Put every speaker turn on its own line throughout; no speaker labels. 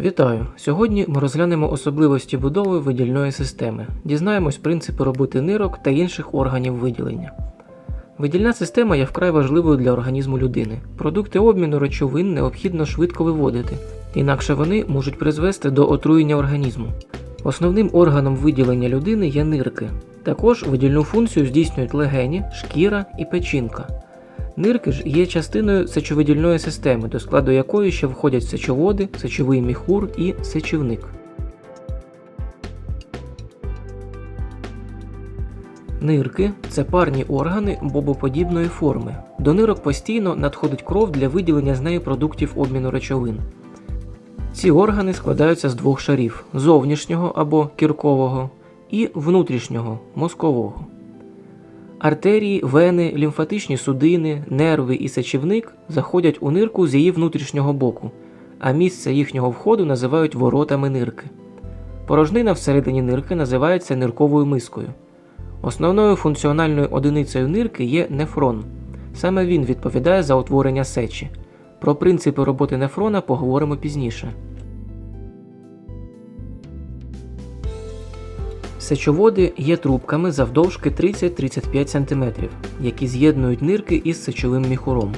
Вітаю! Сьогодні ми розглянемо особливості будови видільної системи, дізнаємось принципи роботи нирок та інших органів виділення. Видільна система є вкрай важливою для організму людини. Продукти обміну речовин необхідно швидко виводити, інакше вони можуть призвести до отруєння організму. Основним органом виділення людини є нирки. Також видільну функцію здійснюють легені, шкіра і печінка. Нирки ж є частиною сечовидільної системи, до складу якої ще входять сечоводи, сечовий міхур і сечівник. Нирки це парні органи бобоподібної форми. До нирок постійно надходить кров для виділення з неї продуктів обміну речовин. Ці органи складаються з двох шарів зовнішнього або кіркового і внутрішнього мозкового. Артерії, вени, лімфатичні судини, нерви і сечівник заходять у нирку з її внутрішнього боку, а місце їхнього входу називають воротами нирки. Порожнина всередині нирки називається нирковою мискою. Основною функціональною одиницею нирки є нефрон. Саме він відповідає за утворення сечі. Про принципи роботи нефрона поговоримо пізніше. Сечоводи є трубками завдовжки 30-35 см, які з'єднують нирки із сечовим міхуром.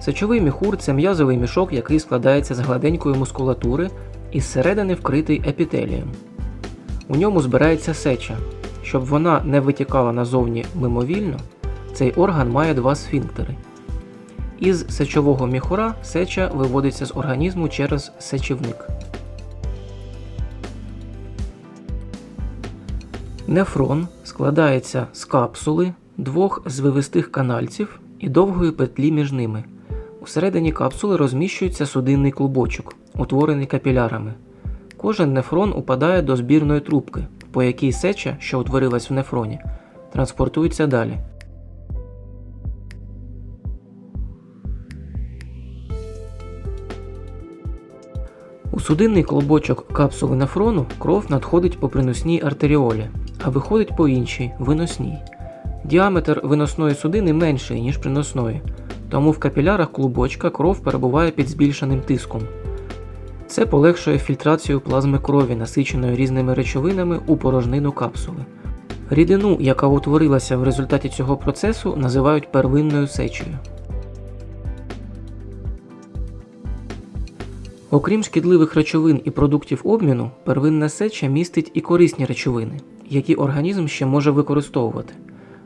Сечовий міхур це м'язовий мішок, який складається з гладенької мускулатури і зсередини вкритий епітелієм. У ньому збирається сеча. Щоб вона не витікала назовні мимовільно, цей орган має два сфінктери. Із сечового міхура сеча виводиться з організму через сечівник. Нефрон складається з капсули, двох звивистих канальців і довгої петлі між ними. Усередині капсули розміщується судинний клубочок, утворений капілярами. Кожен нефрон упадає до збірної трубки, по якій сеча, що утворилась в нефроні, транспортується далі. У судинний клубочок капсули нефрону кров надходить по приносній артеріолі, а виходить по іншій виносній. Діаметр виносної судини менший, ніж приносної, тому в капілярах клубочка кров перебуває під збільшеним тиском. Це полегшує фільтрацію плазми крові, насиченої різними речовинами у порожнину капсули. Рідину, яка утворилася в результаті цього процесу, називають первинною сечею. Окрім шкідливих речовин і продуктів обміну, первинна сеча містить і корисні речовини, які організм ще може використовувати.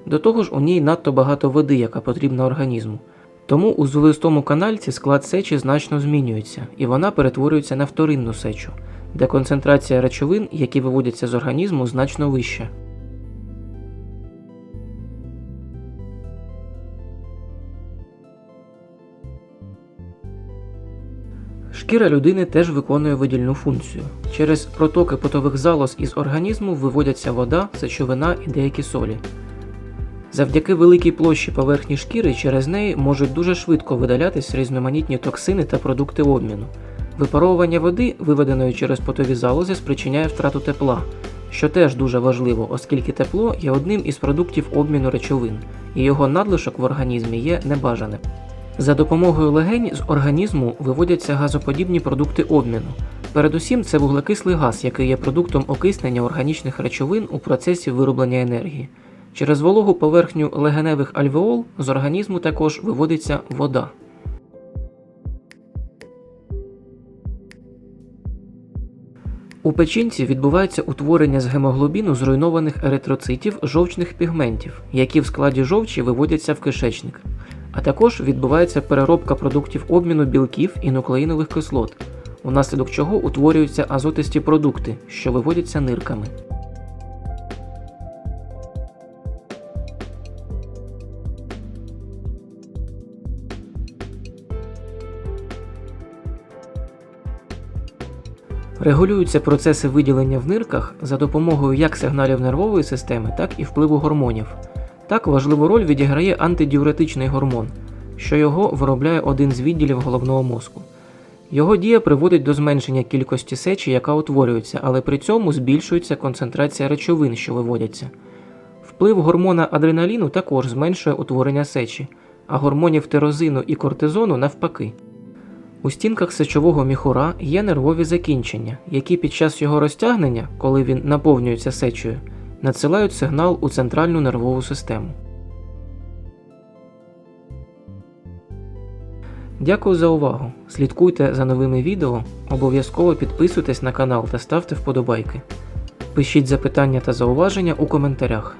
До того ж, у ній надто багато води, яка потрібна організму. Тому у зулистому канальці склад сечі значно змінюється, і вона перетворюється на вторинну сечу, де концентрація речовин, які виводяться з організму, значно вища. Шкіра людини теж виконує видільну функцію. Через протоки потових залоз із організму виводяться вода, сечовина і деякі солі. Завдяки великій площі поверхні шкіри через неї можуть дуже швидко видалятись різноманітні токсини та продукти обміну. Випаровування води, виведеної через потові залози, спричиняє втрату тепла, що теж дуже важливо, оскільки тепло є одним із продуктів обміну речовин, і його надлишок в організмі є небажаним. За допомогою легень з організму виводяться газоподібні продукти обміну. Передусім, це вуглекислий газ, який є продуктом окиснення органічних речовин у процесі вироблення енергії. Через вологу поверхню легеневих альвеол з організму також виводиться вода. У печінці відбувається утворення з гемоглобіну зруйнованих еритроцитів жовчних пігментів, які в складі жовчі виводяться в кишечник. А також відбувається переробка продуктів обміну білків і нуклеїнових кислот, унаслідок чого утворюються азотисті продукти, що виводяться нирками. Регулюються процеси виділення в нирках за допомогою як сигналів нервової системи, так і впливу гормонів. Так важливу роль відіграє антидіуретичний гормон, що його виробляє один з відділів головного мозку. Його дія приводить до зменшення кількості сечі, яка утворюється, але при цьому збільшується концентрація речовин, що виводяться. Вплив гормона адреналіну також зменшує утворення сечі, а гормонів тирозину і кортизону навпаки. У стінках сечового міхура є нервові закінчення, які під час його розтягнення, коли він наповнюється сечею, надсилають сигнал у центральну нервову систему. Дякую за увагу. Слідкуйте за новими відео, обов'язково підписуйтесь на канал та ставте вподобайки. Пишіть запитання та зауваження у коментарях.